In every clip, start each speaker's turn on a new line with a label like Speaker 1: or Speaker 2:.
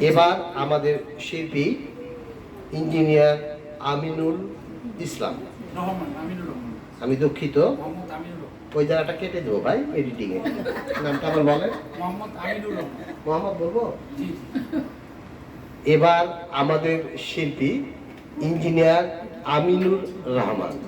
Speaker 1: এবার আমাদের শিল্পী ইঞ্জিনিয়ার আমিনুল ইসলাম। আমি দুঃখিত। ওই জায়গাটা কেটে দেবো ভাই এডিটিং এ। নামটা আমার বলেন।
Speaker 2: মোহাম্মদ
Speaker 1: বলব? এবার আমাদের শিল্পী ইঞ্জিনিয়ার আমিনুর রহমান।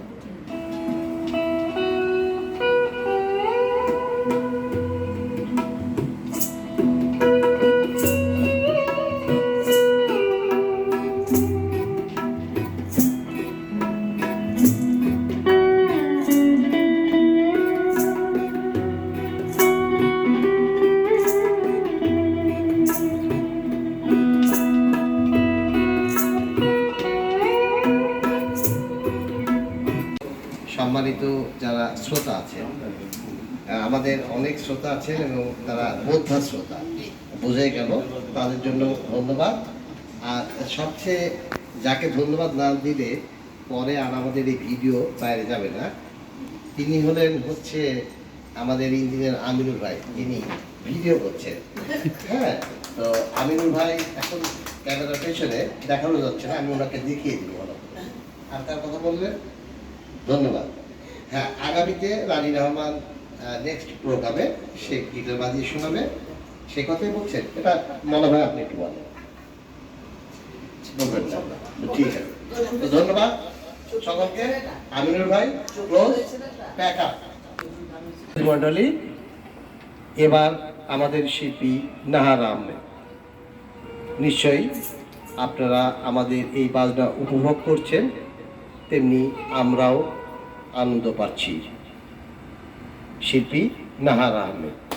Speaker 1: সম্মানিত যারা শ্রোতা আছেন আমাদের অনেক শ্রোতা আছেন এবং তারা বোদ্ধা শ্রোতা। বোঝাই গেল, তাদের জন্য ধন্যবাদ। আর সবচেয়ে যাকে ধন্যবাদ না দিলে পরে আর আমাদের এই ভিডিও বাইরে যাবে না। তিনি হলেন হচ্ছে আমাদের ইঞ্জিনিয়ার আমিরুল ভাই। তিনি ভিডিও করছেন। হ্যাঁ তো আমিরুল ভাই এখন ক্যামেরার পেছনে দেখানো যাচ্ছে না, আমি ওনাকে দেখিয়ে দিব আর তার কথা বললেন ধন্যবাদ। হ্যাঁ আগামীতে রানী রহমান নেক্সট প্রোগ্রামে সে গিটার বাজিয়ে শোনাবে। সে কথাই বলছেন। এটা মনে হয় আপনি একটু বলেন। ঠিক আছে। ধন্যবাদ সকলকে। আমিনুর ভাই ক্লোজ প্যাক আপ এবার আমাদের শিল্পী নাহার আহমেদ। নিশ্চয়ই আপনারা আমাদের এই বাজনা উপভোগ করছেন, তেমনি আমরাও আনন্দ পাচ্ছি। শিল্পী নাহার আহমেদ।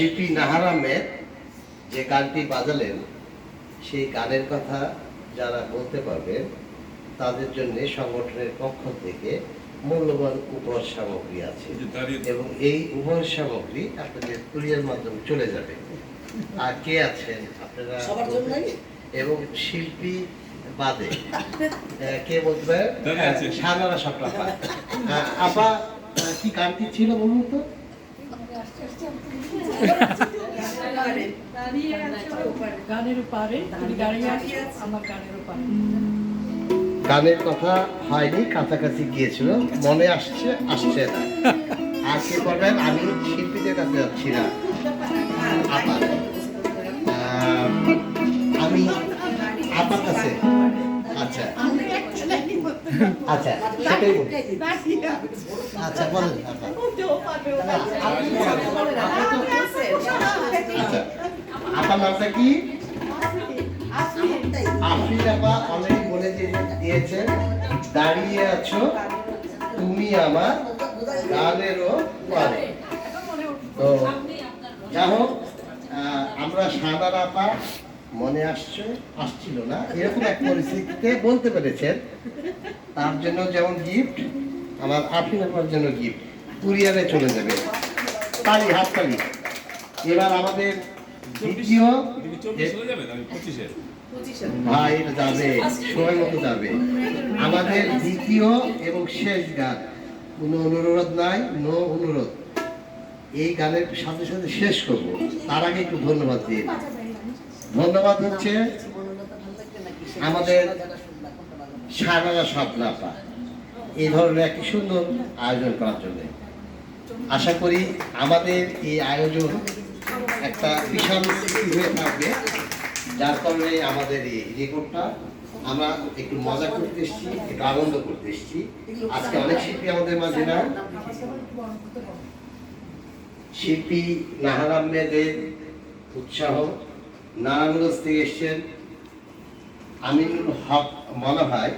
Speaker 1: শিল্পী নাহার আহমেদ যে গানটি বাজালেন সেই গানের কথা যারা বলতে পারবেন তাদের জন্য সংগঠনের পক্ষ থেকে মূল্যবান উপহার সামগ্রী আছে। এবং এই উপহার সামগ্রী আপনাদের কুরিয়ার মাধ্যমে চলে যাবে। আর কে আছেন আপনারা এবং শিল্পী বাদে কে বলতে। সানারা সপ্রাপা আপা কি গানটি ছিল বলুন তো?
Speaker 3: গানের
Speaker 1: কথা হয়নি, কাছাকাছি গিয়েছিল। মনে আসছে আসছে না। আর কে করবেন আমি শিল্পীদের কাছে যাচ্ছি না। আমি আপার কাছে। আচ্ছা। আচ্ছা আচ্ছা বলেন আচ্ছা আপনার কি? আপনি আপা অলরেডি বলে দিয়ে- দিয়েছেন, দাঁড়িয়ে আছো তুমি আমার গানেরও পারে। তো যা হোক আমরা সাদার আপা মনে আসছে, আসছিল না। এরকম এক পরিস্থিতিতে বলতে পেরেছেন। তার জন্য যেমন গিফট আমার আফিন আপার জন্য গিফট কুরিয়ারে চলে যাবে। তালি হাত তালি এবার আমাদের দ্বিতীয়
Speaker 4: হয়ে যাবে নাকি
Speaker 1: এটা যাবে। সময় মতো যাবে। আমাদের দ্বিতীয় এবং শেষ গান। কোনো অনুরোধ নাই নো অনুরোধ। এই গানের সাথে সাথে শেষ করব। তার আগে একটু ধন্যবাদ দিয়ে ধন্যবাদ হচ্ছে আমাদের সারারা স্বপ্নাপা এই ধরনের একটি সুন্দর আয়োজন করার জন্য। আশা করি আমাদের এই আয়োজন একটা বিশাল হয়ে থাকবে। যার কারণে আমাদের এই রেকর্ডটা আমরা একটু মজা করতে এসেছি, একটু আনন্দ করতে এসেছি। আজকে অনেক শিল্পী আমাদের মাঝে না শিল্পী নাহার আহমেদের উৎসাহ নারায়ণগঞ্জ থেকে এসছেন, আমিনুল হক মনে হয়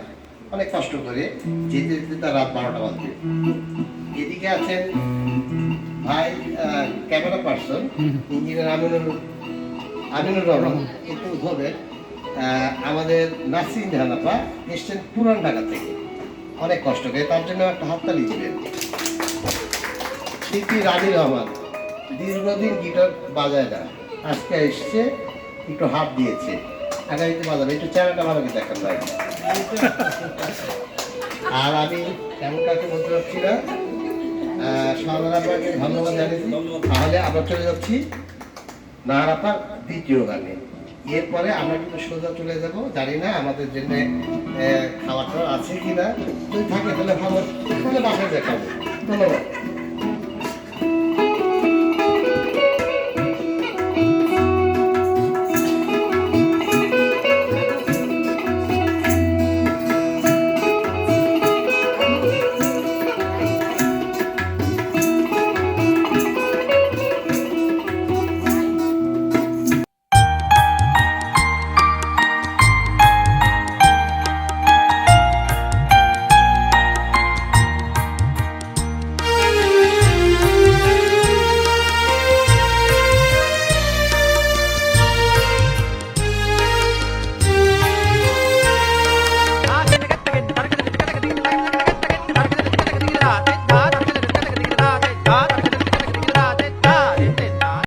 Speaker 1: অনেক কষ্ট করে যেতে যেতে তার রাত বারোটা বাজবে। এদিকে আছেন ভাই camera person engineer Aminul Aminur Rahman আহ, আমাদের নাসিন জাহানাপা এসছেন পুরান ঢাকা থেকে। অনেক কষ্ট করে তার জন্য একটা হাততালি দিবেন স্মৃতি রানী রহমান দীর্ঘদিন গিটার বাজায় না আজকে এসছে একটু হাত দিয়েছে। আগামীতে বাজাবে একটু চেহারাটা ভালো করে দেখান আর আমি তেমন কাকে বলতে পারছি না। ধন্যবাদ জানিয়েছি তাহলে আমরা চলে যাচ্ছি নাহারাপার দ্বিতীয় গানে এরপরে আমরা কিন্তু সোজা চলে যাব। জানি না আমাদের জন্য খাওয়া টাওয়া আছে কিনা। যদি থাকে তাহলে ভালো। বাসায় দেখাবো ধন্যবাদ।